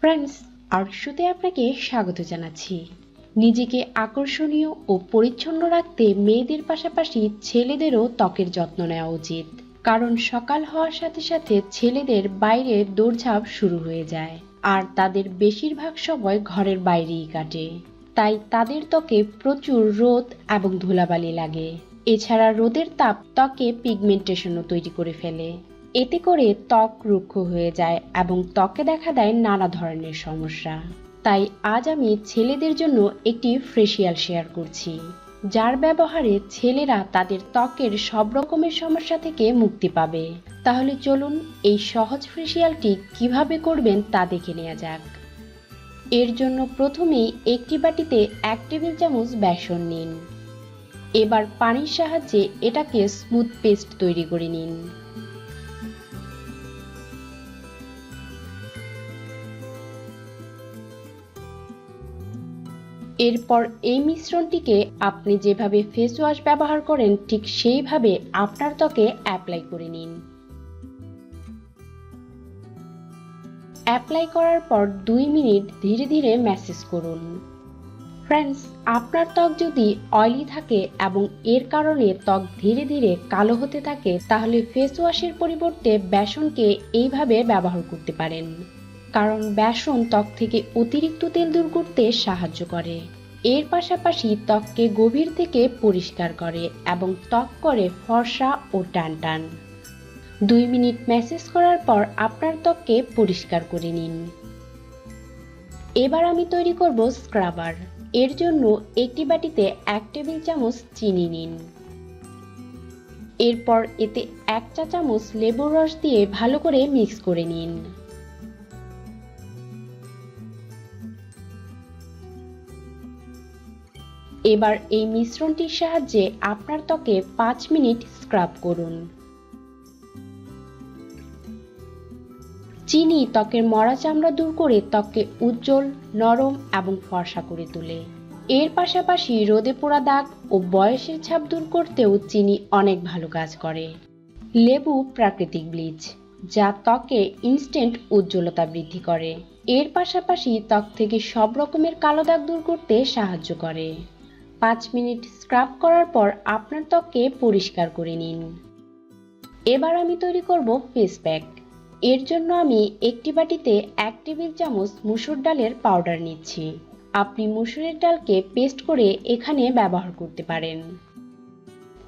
Friends আর্টশুতে আপনাকে স্বাগত জানাচ্ছি। নিজেকে আকর্ষণীয় ও পরিচ্ছন্ন রাখতে মেয়েদের পাশাপাশি ছেলেদেরও ত্বকের যত্ন নেওয়া উচিত। কারণ সকাল হওয়ার সাথে সাথে ছেলেদের বাইরে দৌড়ঝাঁপ শুরু হয়ে যায়। আর তাদের বেশিরভাগ সময় ঘরের বাইরেই কাটে। তাই তাদের ত্বকে প্রচুর রোদ এবং ধুলাবালি লাগে। এছাড়া রোদের তাপ ত্বকে পিগমেন্টেশনও তৈরি করে ফেলে। এতে করে ত্বক রুক্ষ হয়ে যায় এবং ত্বকে দেখা দেয় নানা ধরনের সমস্যা। তাই আজ আমি ছেলেদের জন্য একটি ফেসিয়াল শেয়ার করছি, যার ব্যবহারে ছেলেরা তাদের ত্বকের সব রকমের সমস্যা থেকে মুক্তি পাবে। তাহলে চলুন এই সহজ ফেসিয়ালটি কীভাবে করবেন তা দেখে নেওয়া যাক। এর জন্য প্রথমেই একটি বাটিতে এক টেবিল চামচ বেসন নিন। এবার পানির সাহায্যে এটাকে স্মুথ পেস্ট তৈরি করে নিন। এরপর এই মিশ্রণটিকে আপনি যেভাবে ফেস ওয়াশ ব্যবহার করেন, ঠিক সেইভাবে আপনার ত্বকে অ্যাপ্লাই করে নিন। অ্যাপ্লাই করার পর দুই মিনিট ধীরে ধীরে ম্যাসেজ করুন। ফ্রেন্ডস আপনার ত্বক যদি অয়েলি থাকে এবং এর কারণে ত্বক ধীরে ধীরে কালো হতে থাকে, তাহলে ফেস ওয়াশের পরিবর্তে বেসনকে এইভাবে ব্যবহার করতে পারেন। কারণ বেসন ত্বক থেকে অতিরিক্ত তেল দূর করতে সাহায্য করে। এর পাশাপাশি ত্বককে গভীর থেকে পরিষ্কার করে এবং ত্বক করে ফর্সা ও টান টান দুই মিনিট ম্যাসেজ করার পর আপনার ত্বককে পরিষ্কার করে নিন। এবার আমি তৈরি করব স্ক্রাবার। এর জন্য একটি বাটিতে এক টেবিল চামচ চিনি নিন। এরপর এতে এক চা চামচ লেবুর রস দিয়ে ভালো করে মিক্স করে নিন। এবার এই মিশ্রণটির সাহায্যে আপনার ত্বকে পাঁচ মিনিট স্ক্রাব করুন। চিনি ত্বকের মরা চামড়া দূর করে ত্বককে উজ্জ্বল, নরম এবং ফর্সা করে তোলে। এর পাশাপাশি রোদে পোড়া দাগ ও বয়সের ছাপ দূর করতেও চিনি অনেক ভালো কাজ করে। লেবু প্রাকৃতিক ব্লিচ, যা ত্বকে ইনস্ট্যান্ট উজ্জ্বলতা বৃদ্ধি করে। এর পাশাপাশি ত্বক থেকে সব রকমের কালো দাগ দূর করতে সাহায্য করে। পাঁচ মিনিট স্ক্রাব করার পর আপনার ত্বককে পরিষ্কার করে নিন। এবার আমি তৈরি করব ফেস প্যাক এর জন্য আমি একটি বাটিতে এক টেবিল চামচ মুসুর ডালের পাউডার নিচ্ছি। আপনি মুসুরের ডালকে পেস্ট করে এখানে ব্যবহার করতে পারেন।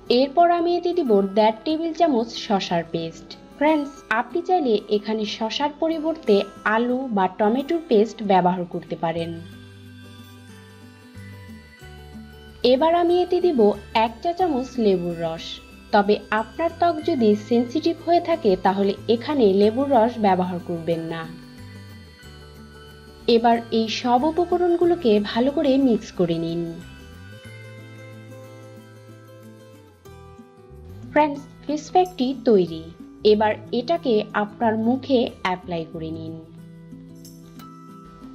এরপর আমি এতে দিব দেড় টেবিল চামচ শশার পেস্ট ফ্রেন্ডস আপনি চাইলে এখানে শশার পরিবর্তে আলু বা টমেটোর পেস্ট ব্যবহার করতে পারেন। এবার আমি এতে দিব এক চা চামচ লেবুর রস। তবে আপনার ত্বক যদি সেন্সিটিভ হয়ে থাকে, তাহলে এখানে লেবুর রস ব্যবহার করবেন না। এবার এই সব উপকরণগুলোকে ভালো করে মিক্স করে নিন। ফ্রেন্ডস ফেস প্যাকটি তৈরি। এবার এটাকে আপনার মুখে অ্যাপ্লাই করে নিন।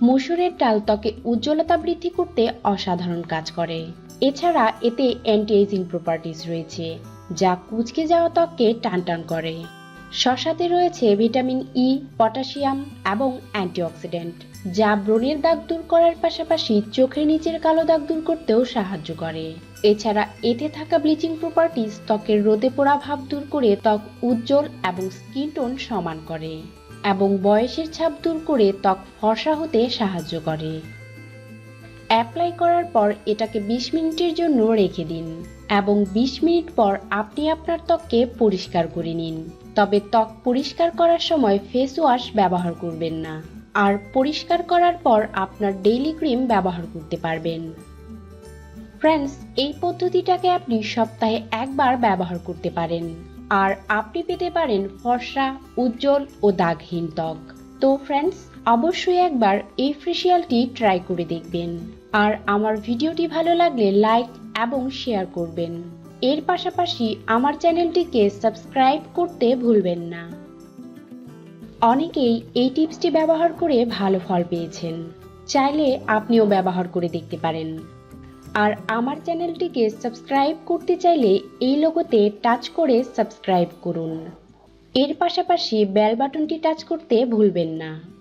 মসুরের ডাল ত্বকে উজ্জ্বলতা বৃদ্ধি করতে অসাধারণ কাজ করে। এছাড়া এতে অ্যান্টি এজিং প্রপার্টিজ রয়েছে, যা কুচকে যাওয়া ত্বককে টানটান করে। শশাতে রয়েছে ভিটামিন ই পটাশিয়াম এবং অ্যান্টিঅক্সিডেন্ট যা ব্রণের দাগ দূর করার পাশাপাশি চোখের নিচের কালো দাগ দূর করতেও সাহায্য করে। এছাড়া এতে থাকা ব্লিচিং প্রপার্টিজ ত্বকের রোদে পোড়া ভাব দূর করে ত্বক উজ্জ্বল এবং স্কিন টোন সমান করে এবং বয়সের ছাপ দূর করে ত্বক ফর্সা হতে সাহায্য করে। অ্যাপ্লাই করার পর এটাকে ২০ মিনিটের জন্য রেখে দিন এবং ২০ মিনিট পর আপনি আপনার ত্বককে পরিষ্কার করে নিন। তবে ত্বক পরিষ্কার করার সময় ফেস ওয়াশ ব্যবহার করবেন না। আর পরিষ্কার করার পর আপনার ডেইলি ক্রিম ব্যবহার করতে পারবেন। ফ্রেন্ডস এই পদ্ধতিটাকে আপনি সপ্তাহে একবার ব্যবহার করতে পারেন। আর আপনি পেতে পারেন ফর্সা, উজ্জ্বল ও দাগহীন ত্বক। তো ফ্রেন্ডস অবশ্যই একবার এই ফেসিয়ালটি ট্রাই করে দেখবেন। আর আমার ভিডিওটি ভালো লাগলে লাইক এবং শেয়ার করবেন। এর পাশাপাশি আমার চ্যানেলটিকে সাবস্ক্রাইব করতে ভুলবেন না। অনেকেই এই টিপসটি ব্যবহার করে ভালো ফল পেয়েছেন। চাইলে আপনিও ব্যবহার করে দেখতে পারেন। আর আমার চ্যানেলটিকে সাবস্ক্রাইব করতে চাইলে এই লোগোতে টাচ করে সাবস্ক্রাইব করুন। এর পাশাপাশি বেল বাটনটি টাচ করতে ভুলবেন না।